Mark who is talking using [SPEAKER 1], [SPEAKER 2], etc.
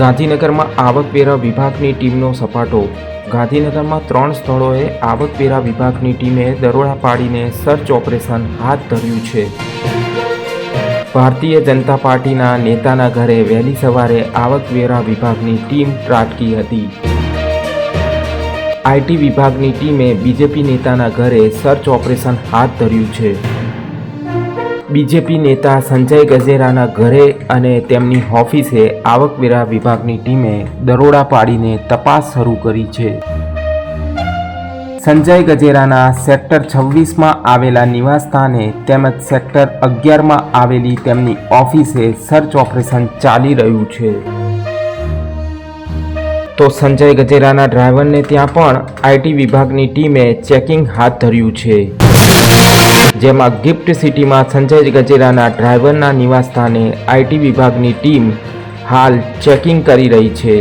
[SPEAKER 1] ગાંધીનગરમાં આવકવેરા વિભાગની ટીમનો સપાટો. ગાંધીનગરમાં ત્રણ સ્થળોએ આવકવેરા વિભાગની ટીમે દરોડા પાડીને સર્ચ ઓપરેશન હાથ ધર્યું છે. ભારતીય જનતા પાર્ટીના નેતાના ઘરે વહેલી સવારે આવકવેરા વિભાગની ટીમ ત્રાટકી હતી. આઈટી વિભાગની ટીમે બીજેપી નેતાના ઘરે સર્ચ ઓપરેશન હાથ ધર્યું છે. બીજેપી નેતા સંજય ગજેરાના ઘરે અને તેમની ઓફિસે આવકવેરા વિભાગની ટીમે દરોડા પાડીને તપાસ શરૂ કરી છે. સંજય ગજેરાના સેક્ટર છવ્વીસમાં આવેલા નિવાસસ્થાને તેમજ સેક્ટર અગિયારમાં આવેલી તેમની ઓફિસે સર્ચ ઓપરેશન ચાલી રહ્યું છે. તો સંજય ગજેરાના ડ્રાઈવરને ત્યાં પણ આઈટી વિભાગની ટીમે ચેકિંગ હાથ ધર્યું છે. જેમાં ગિફ્ટ સિટીમાં સંજય ગજેરાના ડ્રાઈવરના નિવાસસ્થાને આઈટી વિભાગની ટીમ હાલ ચેકિંગ કરી રહી છે.